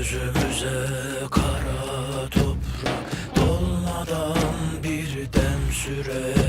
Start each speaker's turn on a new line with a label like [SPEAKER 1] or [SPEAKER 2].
[SPEAKER 1] Gözümüze kara toprak Dolmadan bir dem sürer